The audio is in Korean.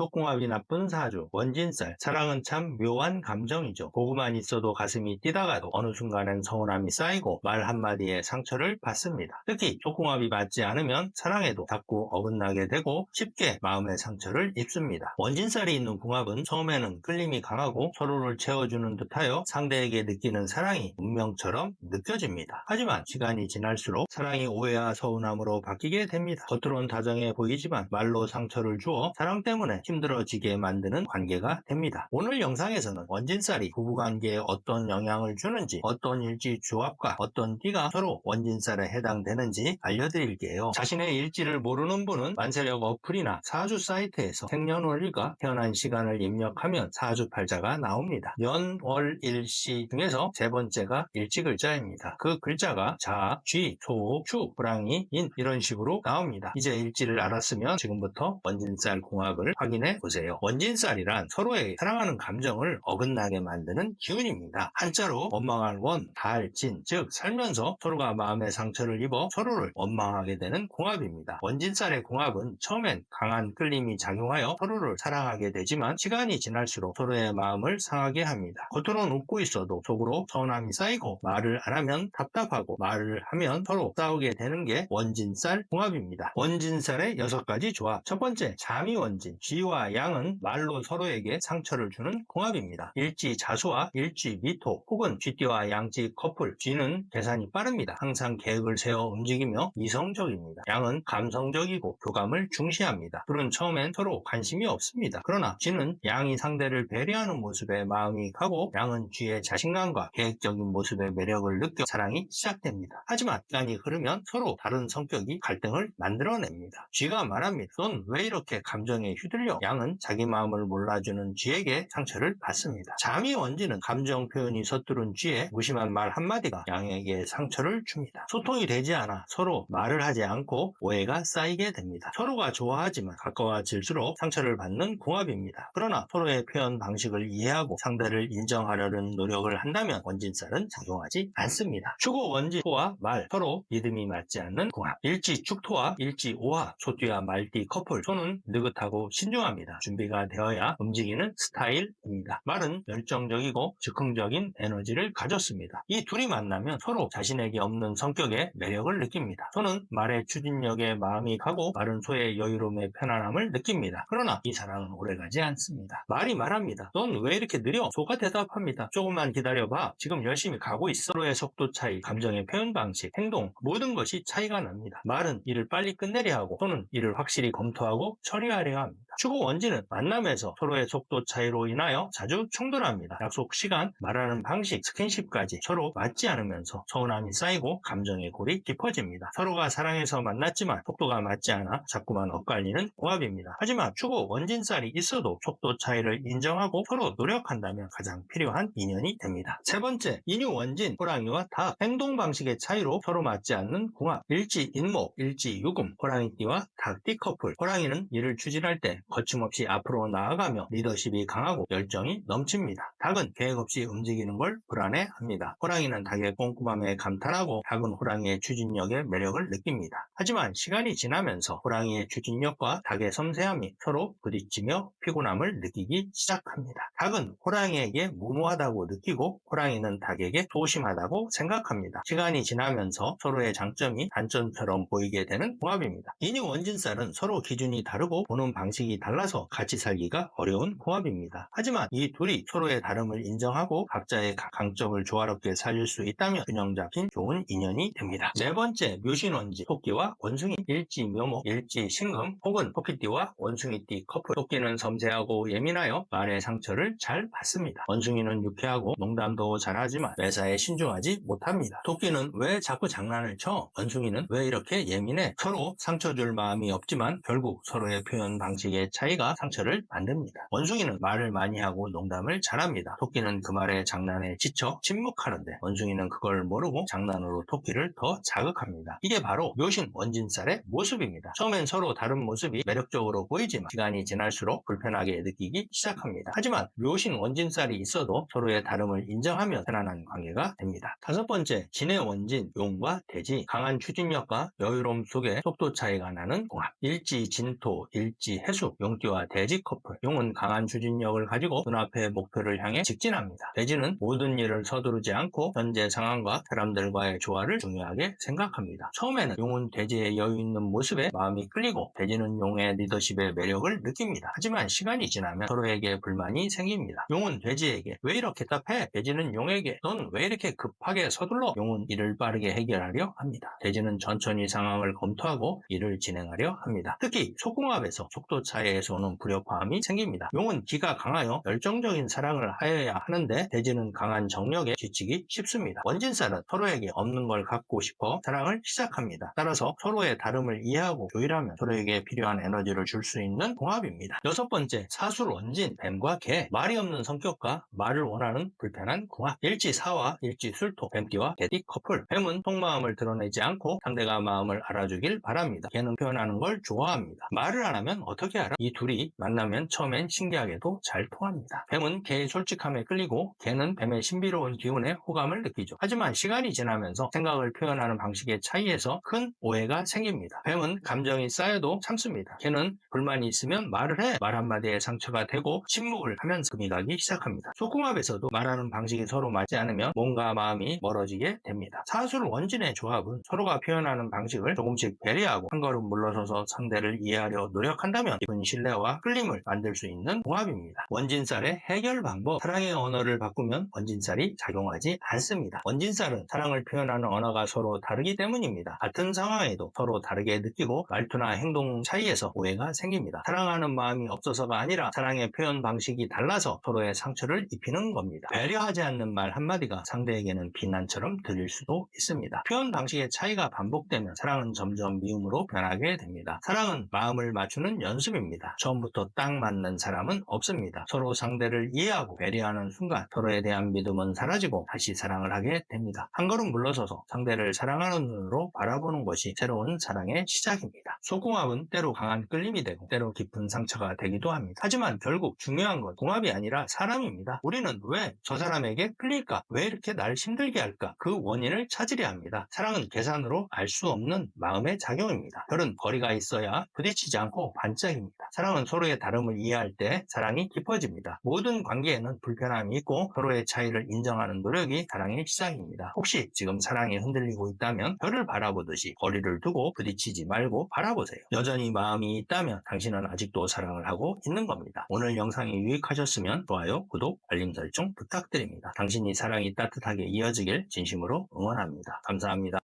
속궁합이 나쁜 사주, 원진살, 사랑은 참 묘한 감정이죠. 보고만 있어도 가슴이 뛰다가도 어느 순간엔 서운함이 쌓이고 말 한마디에 상처를 받습니다. 특히 속궁합이 맞지 않으면 사랑에도 자꾸 어긋나게 되고 쉽게 마음의 상처를 입습니다. 원진살이 있는 궁합은 처음에는 끌림이 강하고 서로를 채워주는 듯하여 상대에게 느끼는 사랑이 운명처럼 느껴집니다. 하지만 시간이 지날수록 사랑이 오해와 서운함으로 바뀌게 됩니다. 겉으론 다정해 보이지만 말로 상처를 주어 사랑 때문에 힘들어지게 만드는 관계가 됩니다. 오늘 영상에서는 원진살이 부부관계에 어떤 영향을 주는지 어떤 일지 조합과 어떤 띠가 서로 원진살에 해당되는지 알려드릴게요. 자신의 일지를 모르는 분은 만세력 어플이나 사주 사이트에서 생년월일과 태어난 시간을 입력하면 사주팔자가 나옵니다. 년, 월, 일, 시 중에서 세 번째가 일지 글자입니다. 그 글자가 자, 쥐, 소, 추, 호랑이, 인 이런 식으로 나옵니다. 이제 일지를 알았으면 지금부터 원진살 궁합을 확인 해 보세요. 원진살이란 서로의 사랑하는 감정을 어긋나게 만드는 기운입니다. 한자로 원망할 원, 달, 진, 즉 살면서 서로가 마음의 상처를 입어 서로를 원망하게 되는 궁합입니다. 원진살의 궁합은 처음엔 강한 끌림이 작용하여 서로를 사랑하게 되지만 시간이 지날수록 서로의 마음을 상하게 합니다. 겉으로는 웃고 있어도 속으로 서운함이 쌓이고 말을 안 하면 답답하고 말을 하면 서로 싸우게 되는 게 원진살 궁합입니다. 원진살의 여섯 가지 조합. 첫 번째, 자미원진. 쥐와 양은 말로 서로에게 상처를 주는 궁합입니다. 일지 자수와 일지 미토 혹은 쥐띠와 양지 커플. 쥐는 계산이 빠릅니다. 항상 계획을 세워 움직이며 이성적입니다. 양은 감성적이고 교감을 중시합니다. 둘은 처음엔 서로 관심이 없습니다. 그러나 쥐는 양이 상대를 배려하는 모습에 마음이 가고 양은 쥐의 자신감과 계획적인 모습의 매력을 느껴 사랑이 시작됩니다. 하지만 시간이 흐르면 서로 다른 성격이 갈등을 만들어냅니다. 쥐가 말합니다. 넌 왜 이렇게 감정에 휘둘려? 양은 자기 마음을 몰라주는 쥐에게 상처를 받습니다. 잠이 원지는 감정 표현이 서투른 쥐의 무심한 말 한마디가 양에게 상처를 줍니다. 소통이 되지 않아 서로 말을 하지 않고 오해가 쌓이게 됩니다. 서로가 좋아하지만 가까워질수록 상처를 받는 궁합입니다. 그러나 서로의 표현 방식을 이해하고 상대를 인정하려는 노력을 한다면 원진살은 작용하지 않습니다. 추고 원지토와 말 서로 리듬이 맞지 않는 궁합. 일지 축토와 일지 오화 소띠와 말띠 커플 소는 느긋하고 신중 합니다. 준비가 되어야 움직이는 스타일입니다. 말은 열정적이고 즉흥적인 에너지를 가졌습니다. 이 둘이 만나면 서로 자신에게 없는 성격의 매력을 느낍니다. 소는 말의 추진력에 마음이 가고 말은 소의 여유로움의 편안함을 느낍니다. 그러나 이 사랑은 오래가지 않습니다. 말이 말합니다. 넌 왜 이렇게 느려? 소가 대답합니다. 조금만 기다려봐. 지금 열심히 가고 있어. 서로의 속도 차이, 감정의 표현 방식, 행동 모든 것이 차이가 납니다. 말은 일을 빨리 끝내려 하고 소는 일을 확실히 검토하고 처리하려 합니다. 추구 원지는 만남에서 서로의 속도 차이로 인하여 자주 충돌합니다. 약속 시간, 말하는 방식, 스킨십까지 서로 맞지 않으면서 서운함이 쌓이고 감정의 골이 깊어집니다. 서로가 사랑해서 만났지만 속도가 맞지 않아 자꾸만 엇갈리는 궁합입니다. 하지만 추구 원진살이 있어도 속도 차이를 인정하고 서로 노력한다면 가장 필요한 인연이 됩니다. 세 번째, 인유 원진, 호랑이와 닭 행동 방식의 차이로 서로 맞지 않는 궁합 일지 인목, 일지 유금, 호랑이띠와 닭띠 커플 호랑이는 일을 추진할 때 거침없이 앞으로 나아가며 리더십이 강하고 열정이 넘칩니다. 닭은 계획 없이 움직이는 걸 불안해합니다. 호랑이는 닭의 꼼꼼함에 감탄하고 닭은 호랑이의 추진력에 매력을 느낍니다. 하지만 시간이 지나면서 호랑이의 추진력과 닭의 섬세함이 서로 부딪히며 피곤함을 느끼기 시작합니다. 닭은 호랑이에게 무모하다고 느끼고 호랑이는 닭에게 소심하다고 생각합니다. 시간이 지나면서 서로의 장점이 단점처럼 보이게 되는 궁합입니다. 인유 원진살은 서로 기준이 다르고 보는 방식이 달라서 같이 살기가 어려운 궁합입니다. 하지만 이 둘이 서로의 다름을 인정하고 각자의 강점을 조화롭게 살릴 수 있다면 균형 잡힌 좋은 인연이 됩니다. 네 번째, 묘신원지, 토끼와 원숭이, 일지 묘목, 일지 신금, 혹은 토끼띠와 원숭이띠 커플. 토끼는 섬세하고 예민하여 말의 상처를 잘 받습니다. 원숭이는 유쾌하고 농담도 잘하지만 매사에 신중하지 못합니다. 토끼는 왜 자꾸 장난을 쳐? 원숭이는 왜 이렇게 예민해? 서로 상처 줄 마음이 없지만 결국 서로의 표현 방식의 차이가 상처를 만듭니다. 원숭이는 말을 많이 하고 농담을 잘합니다. 토끼는 그 말에 장난에 지쳐 침묵하는데 원숭이는 그걸 모르고 장난으로 토끼를 더 자극합니다. 이게 바로 묘신 원진살의 모습입니다. 처음엔 서로 다른 모습이 매력적으로 보이지만 시간이 지날수록 불편하게 느끼기 시작합니다. 하지만 묘신 원진살이 있어도 서로의 다름을 인정하며 편안한 관계가 됩니다. 다섯 번째, 진의 원진, 용과 대지, 강한 추진력과 여유로움 속에 속도 차이가 나는 궁합. 일지 진토, 일지 해수, 용 병띠와 돼지 커플. 용은 강한 추진력을 가지고 눈앞의 목표를 향해 직진합니다. 돼지는 모든 일을 서두르지 않고 현재 상황과 사람들과의 조화를 중요하게 생각합니다. 처음에는 용은 돼지의 여유 있는 모습에 마음이 끌리고 돼지는 용의 리더십의 매력을 느낍니다. 하지만 시간이 지나면 서로에게 불만이 생깁니다. 용은 돼지에게 왜 이렇게 답해? 돼지는 용에게 넌 왜 이렇게 급하게 서둘러? 용은 일을 빠르게 해결하려 합니다. 돼지는 천천히 상황을 검토하고 일을 진행하려 합니다. 특히 속궁합에서 속도 차이에서 오는 불협화음이 생깁니다. 용은 기가 강하여 열정적인 사랑을 하여야 하는데 돼지는 강한 정력에 지치기 쉽습니다. 원진살은 서로에게 없는 걸 갖고 싶어 사랑을 시작합니다. 따라서 서로의 다름을 이해하고 조율하면 서로에게 필요한 에너지를 줄 수 있는 궁합입니다. 여섯 번째, 사술 원진, 뱀과 개. 말이 없는 성격과 말을 원하는 불편한 궁합. 일지사와 일지술토, 뱀띠와 개띠 커플. 뱀은 속마음을 드러내지 않고 상대가 마음을 알아주길 바랍니다. 개는 표현하는 걸 좋아합니다. 말을 안 하면 어떻게 알아? 이 둘이 만나면 처음엔 신기하게도 잘 통합니다. 뱀은 개의 솔직 함에 끌리고 개는 뱀의 신비로운 기운에 호감을 느끼죠. 하지만 시간이 지나면서 생각을 표현하는 방식의 차이에서 큰 오해가 생깁니다. 뱀은 감정이 쌓여도 참습니다. 개는 불만이 있으면 말을 해. 말 한마디에 상처가 되고 침묵을 하면서 금이 가기 시작합니다. 소궁합에서도 말하는 방식이 서로 맞지 않으면 몸과 마음이 멀어지게 됩니다. 사술 원진의 조합은 서로가 표현하는 방식을 조금씩 배려하고 한 걸음 물러서서 상대를 이해하려 노력한다면 깊은 신뢰와 끌림을 만들 수 있는 궁합입니다. 원진살의 해결 방법 사랑의 언어를 바꾸면 원진살이 작용하지 않습니다. 원진살은 사랑을 표현하는 언어가 서로 다르기 때문입니다. 같은 상황에도 서로 다르게 느끼고 말투나 행동 차이에서 오해가 생깁니다. 사랑하는 마음이 없어서가 아니라 사랑의 표현 방식이 달라서 서로의 상처를 입히는 겁니다. 배려하지 않는 말 한마디가 상대에게는 비난처럼 들릴 수도 있습니다. 표현 방식의 차이가 반복되면 사랑은 점점 미움으로 변하게 됩니다. 사랑은 마음을 맞추는 연습입니다. 처음부터 딱 맞는 사람은 없습니다. 서로 상대를 이해하고 배려 하는 순간 서로에 대한 믿음은 사라지고 다시 사랑을 하게 됩니다. 한 걸음 물러서서 상대를 사랑하는 눈으로 바라보는 것이 새로운 사랑의 시작입니다. 소궁합은 때로 강한 끌림이 되고 때로 깊은 상처가 되기도 합니다. 하지만 결국 중요한 건 궁합이 아니라 사람입니다. 우리는 왜 저 사람에게 끌릴까? 왜 이렇게 날 힘들게 할까? 그 원인을 찾으려 합니다. 사랑은 계산으로 알 수 없는 마음의 작용입니다. 별은 거리가 있어야 부딪히지 않고 반짝입니다. 사랑은 서로의 다름을 이해할 때 사랑이 깊어집니다. 모든 관계에 는 불편함이 있고 서로의 차이를 인정하는 노력이 사랑의 시작입니다. 혹시 지금 사랑이 흔들리고 있다면 별을 바라보듯이 거리를 두고 부딪히지 말고 바라보세요. 여전히 마음이 있다면 당신은 아직도 사랑을 하고 있는 겁니다. 오늘 영상이 유익하셨으면 좋아요, 구독, 알림 설정 부탁드립니다. 당신이 사랑이 따뜻하게 이어지길 진심으로 응원합니다. 감사합니다.